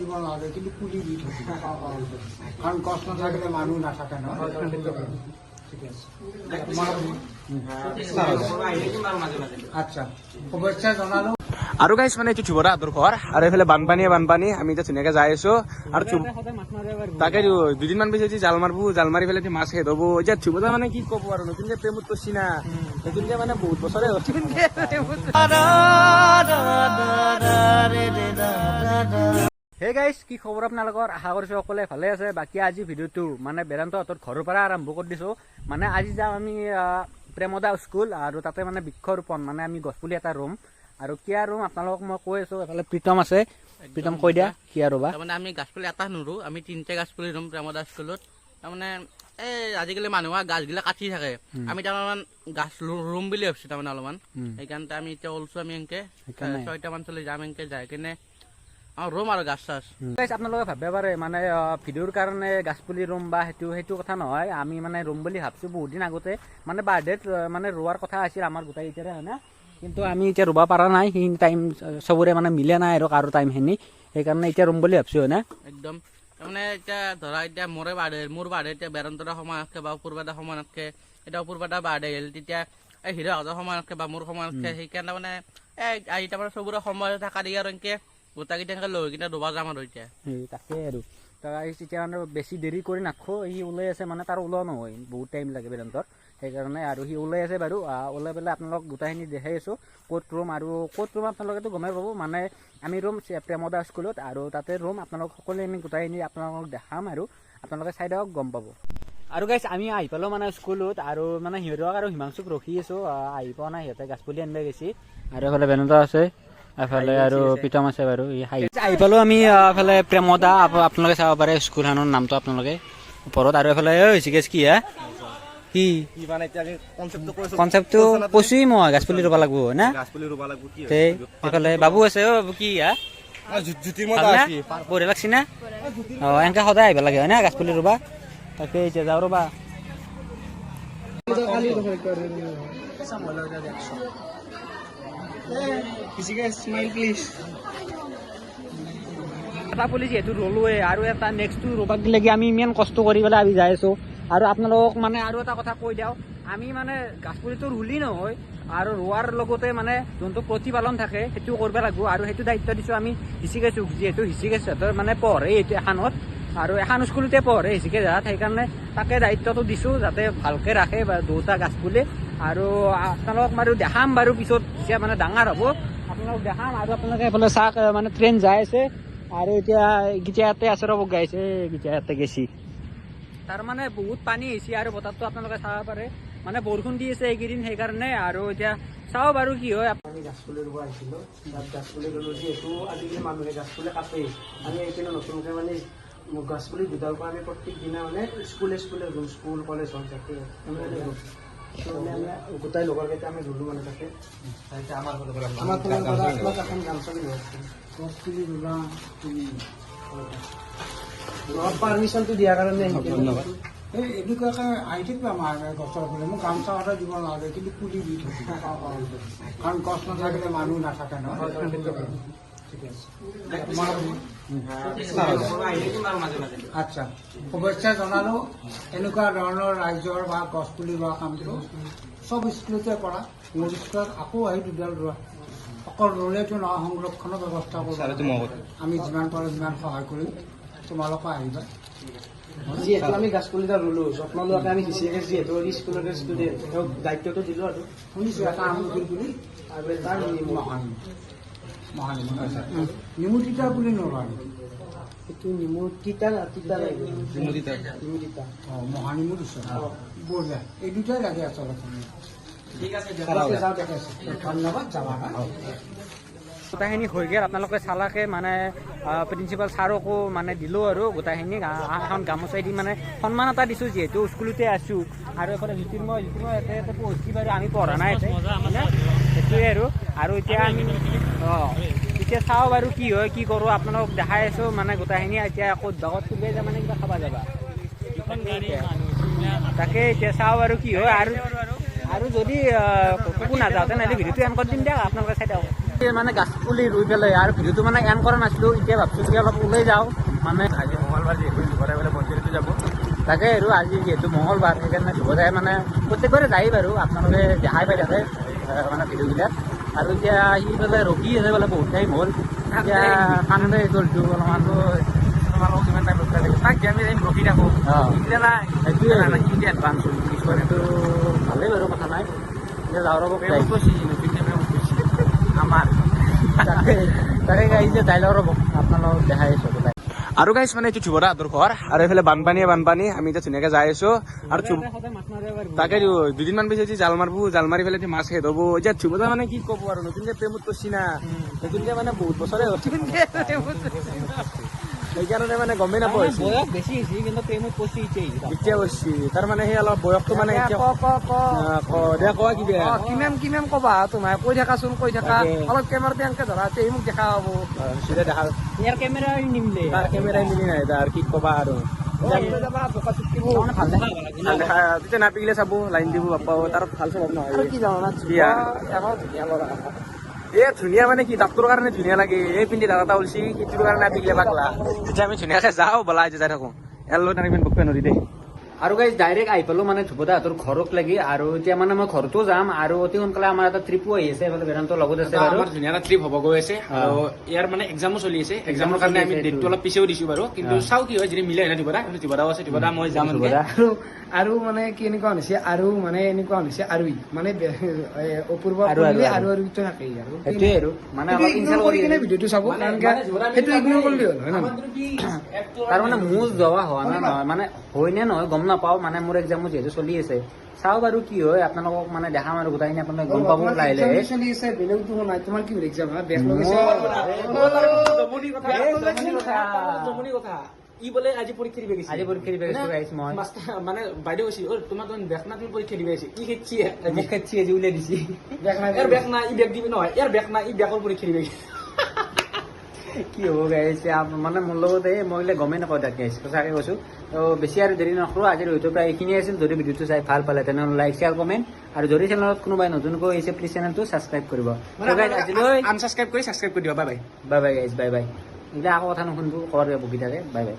দিব নালাগে কিন্তু পুলি দি থাকিব কাৰণ গছ নাথাকিলে মানুহ নাথাকে ন ঠিকে আচ্ছা শুভেচ্ছা জনালো আৰু গাইছ মানে এইটো থুবৰা আদৰ ঘৰ আৰু এইফালে বানপানীয়ে বানপানী আমি এতিয়া ধুনীয়াকে যাই আছো আৰু তাকে দুদিনমান পিছত জাল মাৰবো জাল মাৰি পেলাই মাছ শেষ হ'ব এতিয়া থুবৰা মানে কি ক'ব আৰু নতুনকে প্ৰেমত পৰছি না নতুনকে মানে বহুত বছৰে হ'ল নতুনকে প্ৰেমত হে গাইছ কি খবৰ আপোনালোকৰ? আশা কৰিছোঁ সকলোৱে ভালে আছে। বাকী আজি ভিডিঅ'টো মানে বেদান্তহঁতৰ ঘৰৰ পৰা আৰম্ভ কৰি দিছোঁ। মানে আজি যাম আমি প্ৰেমদা স্কুল আৰু তাতে মানে বৃক্ষৰোপণ মানে আমি গছপুলি এটা ৰুম। আৰু কিয় ৰুম? আপোনালোকক মই কৈ আছোঁ এফালে প্ৰীতম আছে। প্ৰীতম কৈ দিয়া কিয় ৰুবা? তাৰমানে আমি গাছপুলি এটা নোৰো আমি তিনিটা গাছপুলি ৰুম প্ৰেমদা স্কুলত। তাৰমানে এই আজিকালি মানুহে গাছগিলা কাটি থাকে। আমি তাৰমান গাছ ৰুম বুলি ভাবিছো তাৰমানে অলপমান। সেইকাৰণে আমি এতিয়া ওলছো আমি এনেকে সেইকাৰণে। ছয়টা মান চলি যাম এনেকে যাই কিনে ৰুম আৰু গাছ চাছ। আপোনালোকে ভাবিব পাৰে মানে ভিডিঅ'ৰ কাৰণে গাছপুলি ৰুম বা সেইটো সেইটো কথা নহয়। আমি মানে ৰুম বুলি ভাবছোঁ বহুত দিন আগতে। মানে বাৰ্থডেত মানে ৰোৱাৰ কথা আছিল আমাৰ গোটেই এতিয়াৰে হয় না? কিন্তু আমি এতিয়া ৰুব পৰা নাই। সেইখিনি টাইম চবৰে মানে মিলে নাই আৰু কাৰো টাইমখিনি সেইকাৰণে এতিয়া ৰুম বুলি ভাবছোঁ হয় না? একদম। তাৰমানে এতিয়া ধৰা এতিয়া মোৰে বাঢ়ে মোৰ বাঢ়ে এতিয়া বেৰন্তৰা সমানতকে বা পূৰ্বাদা সমানতকে এতিয়া পূৰ্বাদা বাঢ়ে আহিল তেতিয়া এই হিৰহঁতৰ সমানতকে বা মোৰ সমানতকে সেইকাৰণে মানে এই তাৰমানে চবৰে সময় থকা দি আৰু এনেকে গোটাকেইটা এনেকে লৈ কিনে যাম আৰু এতিয়া তাকে আৰু। তাৰ এতিয়া মানে বেছি দেৰি কৰি নাখো সি ওলাই আছে মানে তাৰ ওলোৱা নহয় বহুত টাইম লাগে বেদান্তৰ। সেইকাৰণে আৰু সি ওলাই আছে বাৰু ওলাই পেলাই আপোনালোক গোটেইখিনি দেখাই আছোঁ ক'ত ৰুম আৰু ক'ত ৰুম আপোনালোকেতো গমেই পাব মানে আমি ৰুম প্ৰেমদা স্কুলত আৰু তাতে ৰুম আপোনালোক সকলোৱে আমি গোটেইখিনি আপোনালোকক দেখাম আৰু আপোনালোকে চাই দিয়ক গম পাব। আৰু গাইছ আমি আহি পালোঁ মানে স্কুলত আৰু মানে সিহঁতক আৰু হিমাংশুক ৰখি আছোঁ আহ, পোৱা নাই সিহঁতে গাছপুলি আনিব গৈছে। আৰু এফালে বেনতা আছে। এফালে আৰু প্ৰীতম আছে বাৰু ই হাঁহি আহি পালোঁ আমি এফালে প্ৰেমদা আপোনালোকে চাব পাৰে স্কুলখনৰ নামটো আপোনালোকে ওপৰত। আৰু এফালে ঋষিকেশ কি হা? কি? কনচেপ্টটো কৈছোৱেই মই গাছপুলি ৰুব লাগিব হয় না এইফালে বাবু আছে অ' কি হা? বঢ়িয়া লাগছি না? অঁ এনেকে সদায় আহিব লাগে হয় না গাছপুলি ৰুবা? তাকে এতিয়া যাওঁ ৰ'বা। এটা পুলি যিহেতু ৰুলোৱে আৰু এটা নেক্সটটো ৰুবাক লাগি আমি ইমান কষ্ট কৰি পেলাই আমি যাই আছোঁ। আৰু আপোনালোকক মানে আৰু এটা কথা কৈ দিওঁ আমি মানে গাছপুলিটো ৰুলি নহয় আৰু ৰোৱাৰ লগতে মানে যোনটো প্ৰতিপালন থাকে সেইটো কৰিব লাগিব। আৰু সেইটো দায়িত্ব দিছোঁ আমি হিচিকেছোঁ যিহেতু হিচিকেছহঁতৰ মানে পঢ়ে এইটো এখানত। আৰু এখন স্কুলতে পঢ়ে হিচিকে যাত সেইকাৰণে তাকে দায়িত্বটো দিছোঁ যাতে ভালকৈ ৰাখে বা দুটা গাছপুলি। আৰু আপোনালোকক বাৰু দেখাম বাৰু পিছত যেতিয়া মানে ডাঙৰ হ'ব। আপোনালোকক দেখাম আৰু আপোনালোকে এইফালে চাওক মানে ট্ৰেইন যাই আছে। আৰু এতিয়া গীতা ইয়াতে আছে ৰ'ব গাইছে গীতা ইয়াতে গেছি। তাৰমানে বহুত পানী হৈছে আৰু বতাহটো আপোনালোকে চাব পাৰে। মানে বৰষুণ দি আছে এইকেইদিন সেইকাৰণে। আৰু এতিয়া চাওঁ বাৰু কি হয়। আমি গাছপুলি ৰুব আহিছিলোঁ। তাত গাছপুলি ৰুলোঁ যিহেতু আজিকালি মানুহে গাছপুলি কাটেই। আমি এইপিনে নতুনকৈ মানে গাছপুলি দুডাল পৰা আমি প্ৰত্যেক দিনা মানে স্কুলে স্কুলে ৰুম স্কুল কলেজ হওক যাতে গোটাই লগৰ কেইটা আমি ৰুলোঁ মানে তাতে আমাৰ ফালৰ পৰা আপোনাক এখন গামোচা দিব গছপুলি ৰুলা তুমি পাৰ্মিশ্যনটো দিয়াৰ কাৰণে ধন্যবাদ। এই এনেকুৱাকৈ আহি থাকিব আমাৰ গছৰ পুলি মোক গামোচা এটা দিব নালাগে কিন্তু পুলি দি থাকিব কাৰণ গছ নাথাকিলে মানুহ নাথাকে ন? আচ্ছা। শুভেচ্ছা জনালোঁ। এনেকুৱা ধৰণৰ ৰাইজৰ বা গছ পুলি ৰোৱা কামটো চব স্কুলতে কৰা। মোৰ স্কুলত আকৌ আহি দুডাল ৰোৱা। অকল ৰুলেতো নহয় সংৰক্ষণৰ ব্যৱস্থা কৰিব আমি যিমান পাৰোঁ সিমান সহায় কৰিম। তোমালোকে আহিবা। যিহেতু আমি গাছ পুলিটা ৰুলো যত্ন লোৱাকে আমি হিচিয়াকে যিহেতু স্কুলৰ ষ্টুডেণ্ট তেওঁক দায়িত্বটো দিলোঁ আৰু। শুনিছোঁ এটা আমুদিৰ পুলি আৰু মহানিম নেমু তিতা পুলি নৰোৱা সেইটো নেমু তিতা না তিতা লাগিব নেমু তিতা নেমু তিতা অঁ। মহানিমো দিছে বঢ়িয়া এই দুটাই লাগে আচলতে। ঠিক আছে ধন্যবাদ যাবা হা গোটেইখিনি হৈ গ'ল আপোনালোকে চালাকে মানে প্ৰিন্সিপাল ছাৰকো মানে দিলোঁ আৰু গোটেইখিনি এখন গামোচাই দি মানে সন্মান এটা দিছোঁ যিহেতু স্কুলতে আছোঁ। আৰু এইফালে জ্যোতিৰ্ময় জ্যোতিৰ্ময় ইয়াতে পঢ়িছে বাৰু আমি পঢ়া নাই সেইটোৱে আৰু। আৰু এতিয়া আমি অঁ এতিয়া চাওঁ বাৰু কি হয় কি কৰোঁ আপোনালোকক দেখাই আছোঁ মানে গোটেইখিনি এতিয়া আকৌ বাগত তুলিয়ে যাবা মানে কিবা খাব যাবা। তাকে এতিয়া চাওঁ বাৰু কি হয় আৰু আৰু যদি ক'তো নাযাওঁ তেনেহ'লে ভিডিঅ'টো এন কৰি দিম দিয়ক আপোনালোকে চাই দিয়ক মানে গাছ পুলি ৰুই পেলাই আৰু ভিডিঅ'টো মানে এন কৰা নাছিলোঁ এতিয়া ভাবছোঁ কি অলপ ওলাই যাওঁ। মানে আজি মঙলবাৰ যিহেতু যাব। তাকে আৰু আজি যিহেতু মঙলবাৰ সেইকাৰণে দুপৰীয়া মানে প্ৰত্যেকবাৰে যায় বাৰু আপোনালোকে দেখাই পাই থাকে মানে ভিডিঅ'বিলাক। আৰু এতিয়া সি বোলে ৰখি আছে বোলে বহুত টাইম হ'ল। এতিয়া কান্দে গ'লটো অলপমান। তোমালোকক কিমান টাইম ৰখাই লাগিব তাক আমি টাইম ৰখি থাকোঁ অঁ। এতিয়া নাই। সেইটোৱে আৰু। এতিয়া এডভান্স হ'ল কিছুমানেতো ভালেই বাৰু কথা নাই। এতিয়া যাওঁ ৰ'ব প্ৰেমত কৈছি নতুন প্ৰেমত কৈছি আমাৰ। তাকে তাকে গাইছে ডাইলগ ৰ'ব। আপোনালোকক দেখাই আছোঁ। বোলে আৰু গাইছ মানে এইটো চুবৰা আদৰ ঘৰ। আৰু এইফালে বানপানীয়ে বানপানী, আমি এতিয়া ধুনীয়াকে যাই আছো। আৰু তাকে দুদিনমান পিছত জাল মাৰিব, জাল মাৰি পেলাই মাছ খেদ হ'ব এতিয়া চুবৰা মানে কি ক'ব আৰু, নতুনকে প্ৰেমত কৰিছি না। নতুনকে মানে বহুত বছৰে। সেইকাৰণে মানে গমেই নাপাওঁ বয়স বেছি হৈছে কিন্তু প্ৰেমত পচি এতিয়া কৰিছি তাৰ মানে সেই অলপ বয়সটো মানে এতিয়া ক ক ক। আহ, ক- দে কোৱা কিবা কিমান কিমান কবা তোমাৰ কৈ থাকাচোন কৈ থাকা। অলপ কেমেৰাতে এনেকে ধৰা তে মোক দেখা আহ, চিধা দেখা ইয়াৰ কেমেৰা নিমিলে। তাৰ কেমেৰাই মিলি নাই তাৰ কি ক'বা আৰু। হ'ব তেতিয়া নাপিলে চাব লাইন দিব বাপ্পা। তাৰ ভাল আৰু নহয়। কি জানা এ ধুনীয়া মানে কি ডাক্তৰৰ কাৰণে ধুনীয়া লাগে। এই পিন্ধি দাদা এটা ওলছি সেইটোৰ কাৰণে আপিলে পাগলা। তেতিয়া আমি ধুনীয়াকে যাওঁ বলা এতিয়া যাই থাকো। আৰু ইমান বকবে নদী দেই আৰু গাইজ ডাইৰেক্ট আহি পালো মানে ধুপদাহঁতৰ ঘৰক লাগি আৰু এতিয়া মানে মই ঘৰতো যাম আৰু অতি সোনকালে আমাৰ এটা ট্ৰিপো আহি আছে এইফালে বেদান্তৰ লগত আছে বাৰু। আমাৰ ধুনীয়া এটা ট্ৰিপ হ'ব গৈ আছে। আৰু ইয়াৰ মানে এক্সামো চলি আছে। এক্সামৰ কাৰণে আমি ডেটটো অলপ পিছেও দিছো বাৰু। কিন্তু। চাওঁ কি হয় যদি মিলে হয় না দিবদা কিন্তু দিবদাও আছে দিবদা মই যাম। আৰু আৰু মানে কি এনেকুৱা হৈছে আৰু মানে এনেকুৱা হৈছে আৰু মানে অপূৰ্ব আৰু আৰু আৰু থাকেই আৰু সেইটোৱে আৰু মানে কৰি কিনে ভিডিঅ'টো চাব কাৰণ সেইটো ইগনোৰ কৰিলে হ'ল হয় তাৰ মানে মোৰ যোৱা হোৱা নাই নহয় মানে হয় নে নহয় গম নাপাওঁ মানে মোৰ এক্সামো যিহেতু চলি আছে চাওঁ বাৰু কি হয় আপোনালোকক মানে দেখাম আৰু গোটেইখিনি আপোনালোকে গম পাব লাহে লাহে চলি আছে বেলেগতো নাই তোমাৰ কি এক্সাম মোৰ- লাগিছে ই বোলে আজি পৰীক্ষা দিব গৈছে। আজি পৰীক্ষা দিব গৈছো মই। মানে বাইদেউ কৈছে "অ, তোমাৰ দেখোন বেক না তুমি পৰীক্ষা দিব ই খেদছি মোক খেদছি আজি দিছি। ইয়াৰ ই দিব নহয় ইয়াৰ ই বেকৰ পৰীক্ষা দিব গৈছে। কি হ'ব গাইছে মানে মোৰ লগত এই মই বোলে গমেই নাপাওঁ তাক গাইছে সঁচাকৈ কৈছোঁ। তো বেছি আৰু দেৰি নকৰোঁ আজিৰ হয়তো প্ৰায় এইখিনিয়ে আছিল। যদি ভিডিঅ'টো চাই ভাল পালে তেনেহ'লে লাইক শ্বেয়াৰ কমেণ্ট আৰু যদি চেনেলত কোনোবাই নতুনকৈ আহিছে প্লিজ চেনেলটো ছাবস্ক্ৰাইব কৰিব। আজিলৈ আনসাবস্ক্ৰাইব কৰি ছাবস্ক্ৰাইব কৰি দিবা। Bye bye bye bye guys bye bye আকৌ কথা নুশুনবো ক'ৰবাত বকি থাকে বাই বাই।